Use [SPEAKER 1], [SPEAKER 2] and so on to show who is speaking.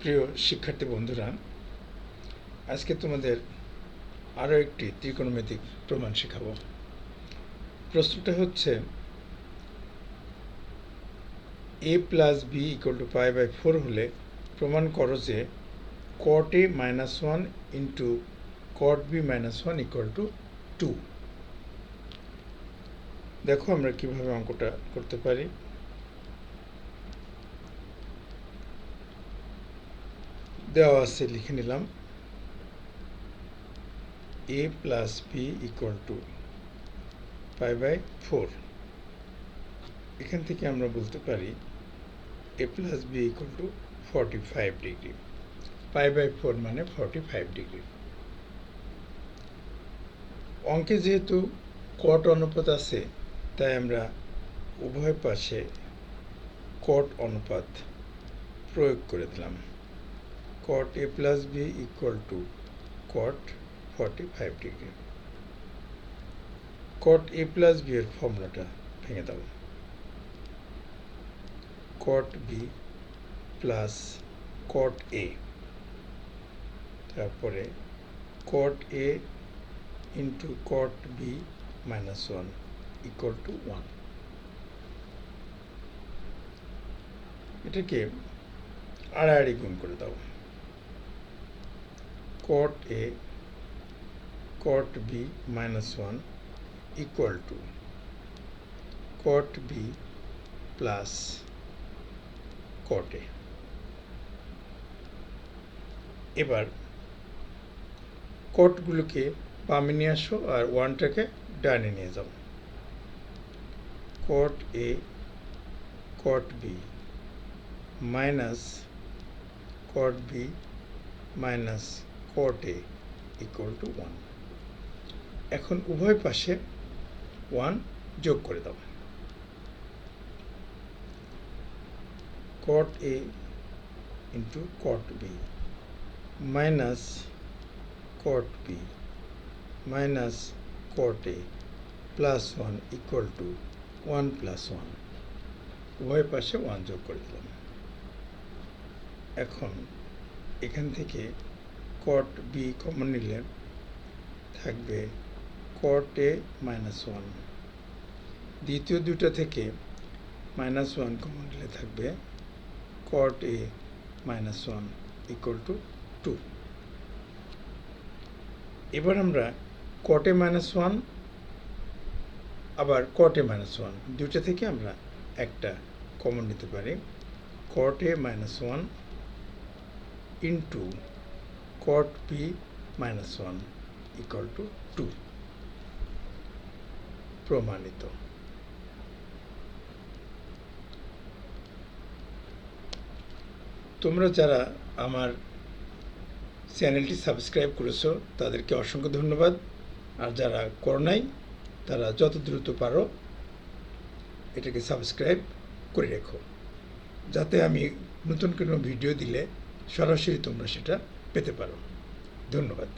[SPEAKER 1] প্রিয় শিক্ষার্থী বন্ধুরা, আজকে তোমাদের আরও একটি ত্রিকোণমিতিক প্রমাণ শেখাবো। প্রশ্নটা হচ্ছে A plus B equal to pi by four হলে প্রমাণ করো যে cot A minus one into cot B minus one equal to two দেখো আমরা কীভাবে অঙ্কটা করতে পারি। দেওয়া আছে, লিখে নিলাম। A plus B equal to pi by four এখান থেকে আমরা বলতে পারি A plus B equal to forty five degree pi by four মানে ফর্টি ফাইভ ডিগ্রি অঙ্কে যেহেতু কট অনুপাত আছে, তাই আমরা উভয় পাশে কট অনুপাত প্রয়োগ করে দিলাম। Cot a plus b equal to cot 45 degree cot a plus b এর ফর্মুলাটা ভেঙে দাও। Cot b plus cot a তারপরে cot a into cot b minus one equal to one এটাকে আড়াআড়ি গুণ করে দাও। Cot A, cot B minus 1 equal to cot B plus cot A. এবার কটগুলোকে বামে নিয়ে আসো আর ওয়ানটাকে ডানে নিয়ে যাও। Cot A cot B minus cot B minus cot A equal to 1 এখন উভয় পাশে 1 যোগ করে দাও cot A into cot B minus cot B minus cot A plus 1 equal to 1 plus 1 উভয় পাশে 1 যোগ করে দিলাম এখন এখান থেকে কট বি কমন নিলে থাকবে কট এ মাইনাস ওয়ান দ্বিতীয় দুটো থেকে মাইনাস ওয়ান কমন নিলে থাকবে cot A minus one equal to two এবার আমরা কটে মাইনাস ওয়ান আবার কটে মাইনাস ওয়ান দুটো থেকে আমরা একটা কমন নিতে পারি। Cot minus one into cot p minus 1 equal to 2 প্রমাণিত তোমরা যারা আমার চ্যানেলটি সাবস্ক্রাইব করেছ, তাদেরকে অসংখ্য ধন্যবাদ। আর যারা করো নাই, তারা যত দ্রুত পারো এটাকে সাবস্ক্রাইব করে রেখো। যাতে আমি নতুন কোনো ভিডিও দিলে সরাসরি তোমরা সেটা পেতে পারো। ধন্যবাদ।